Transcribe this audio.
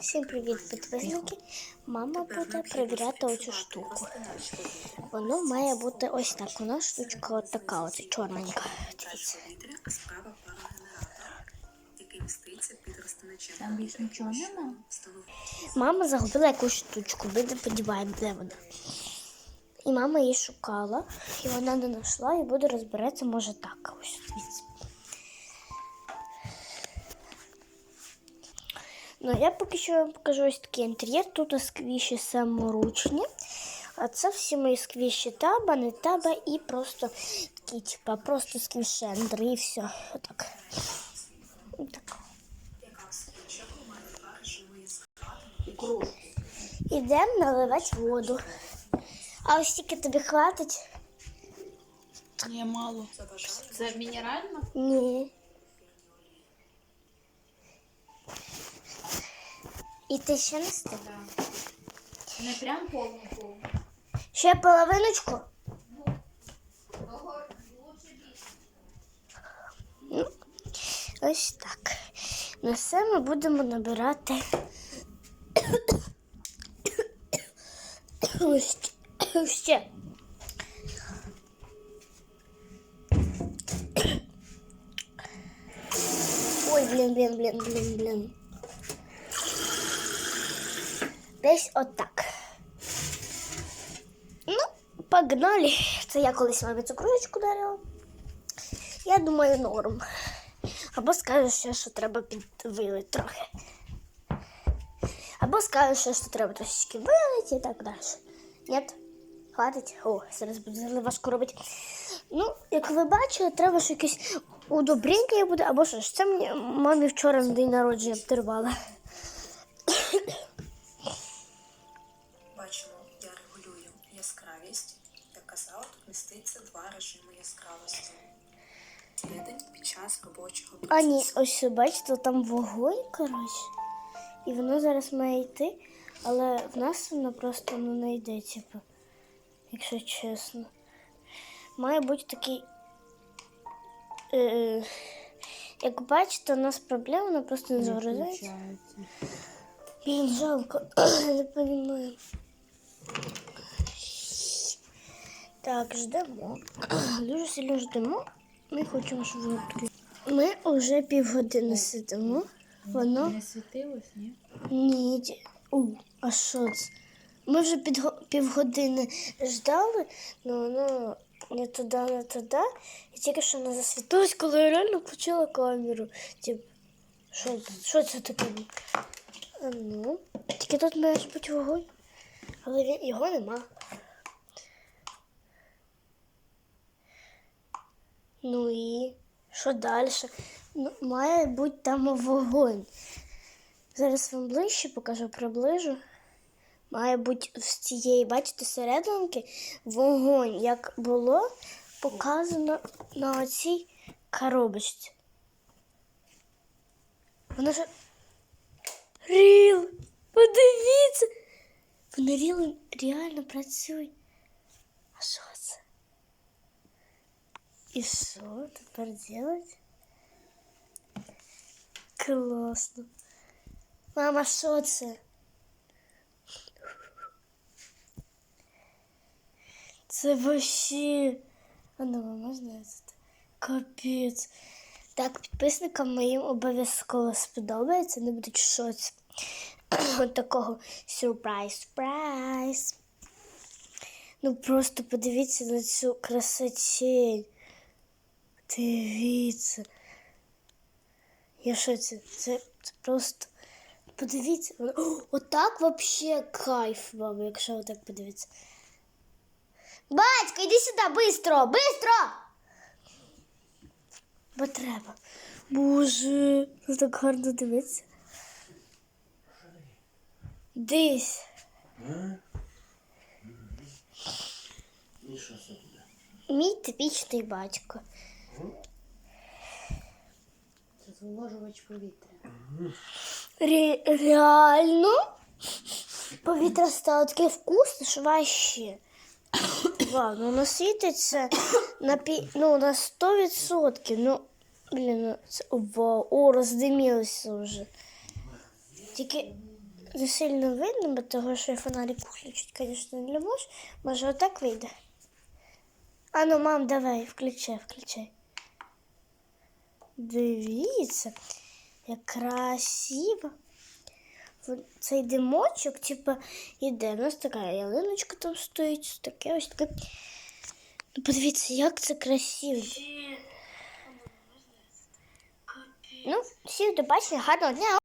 Всім привіт, підписники. Мама буде перевіряти оцю штуку. Воно має бути ось так. Воно штучка от така, от чорненька. Дивіться. Там більш нічого нема. Мама загубила якусь штучку. Ми не подіваємо, де вона. І мама її шукала, і вона не знайшла, і буде розбиратися, може так. Ось дивіться. Ну, я поки що вам покажу ось такий інтер'єр. Тут сквіші саморучні. А це всі мої сквіші таба, не таба і просто такі, типа, просто сквішендри і все. Отак. Отак. Ідемо наливати воду. А ось тільки тобі хватить? Ні, мало. Це мінеральна? Ні. І ти ще не стив? Не прям повну повну. Ще половиночку? Ну, ось так. На все ми будемо набирати. Ось ще. Ой, блін, блін, блін, блін, блін. Десь отак. Ну, погнали. Це я колись мамі цю кружечку дарила. Я думаю, норм. Або скажеш, ще, що треба підвилити трохи. Або скажеш, ще, що треба трошечки вилити і так далі. Ні? Хватить? О, зараз буде важко робити. Ну, як ви бачили, треба ж якесь удобріння буде, або що ж. Це мені мамі вчора на день народження обтервала. Бачимо, я регулюю яскравість. Як казала, тут міститься два режими яскравості. День під час робочого процесу. А ні, ось бачите, там вогонь, коротше. І воно зараз має йти, але в нас воно просто ну, не йде, типу, якщо чесно. Має бути такий. Е, як бачите, у нас проблема, вона просто не загрузається. Блін, жалко, не розумію. Так, ждемо. Дуже сильно ждемо. Ми хочемо, щоб воно відкрило. Ми вже півгодини сидимо. Воно Не світилось, ні? ні. У, а що це? Ми вже під півгодини ждали, але воно не туди, не туди. І тільки що не засвітилось, коли я реально включила камеру. Тип, що, що це таке? А ну, тільки тут має бути вогонь, але він, його нема. Ну і що далі? Ну, має бути там вогонь. Зараз вам ближче покажу, приближу. Має бути з цієї, бачите, серединки вогонь, як було показано на оцій коробочці. Воно ж Ріл! Подивіться! Вони ріл реально працюють. А що це? І що тепер делать? Класно. Мама, що це? Це вообще. А ну, можна це? Капець. Так, підписникам моїм обов'язково сподобається, не будуть в шоці. От такого сюрприз, сюрприз. Ну просто подивіться на цю красотень. Дивіться. Я що це? Це, це просто. Подивіться. О, отак вообще кайф, мама, якщо отак подивитися. Батько, іди сюди, бистро, бистро! Бо треба. Боже, це так гарно дивиться. Дись. І що це буде? Мій типічний батько. Це зволожувач повітря. Ре- реально? Повітря стало таке вкусне, що вообще. Вау, ну воно світиться на, пі... ну, на 100%. Ну, блін, ну, це... вау, о, роздимілося вже. Тільки не сильно видно, бо того, що я фонарик включить, звісно, не можу. Може, отак вийде. А ну, мам, давай, включай, включай. Дивіться, як красиво. Цей димочок, типу, іде. У нас така ялиночка там стоїть, таке ось таке. Ну, подивіться, як це красиво. Ну, всім до бачення, гарного дня.